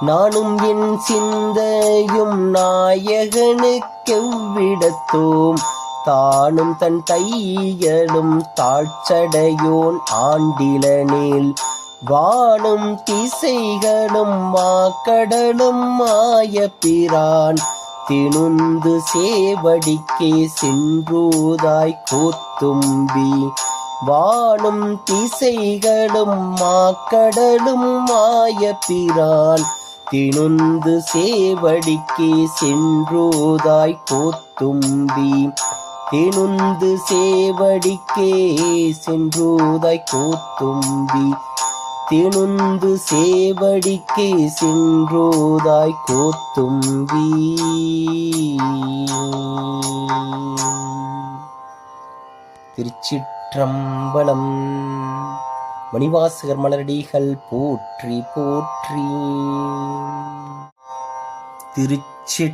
நானும் என் சிந்தையும் நாயகனுக்கெவ்விடத்தோம்? தானும் தன் தையலும் தாழ்ச்சடையோன் ஆண்டிலனில். வானும் திசைகளும் மாக்கடலும் மாய பிரான். திணுந்து சேவடிக்கே சென்றூதாய் கோத்தும்பி. வானும் திசைகளும் மாக்கடலும் மாய பிரான். திணுந்து சேவடிக்கே சென்றோதாய் கோத்தும்பி. திணுந்து சேவடிக்கே சென்றோதாய் கோத்தும்பி. திணுந்து சேவடிக்கே சென்றோதாய் கோத்தும்பி. திருச்சிற்றம்பலம் மணிவாசகர் மலரடிகள் போற்றி போற்றி. திருச்சி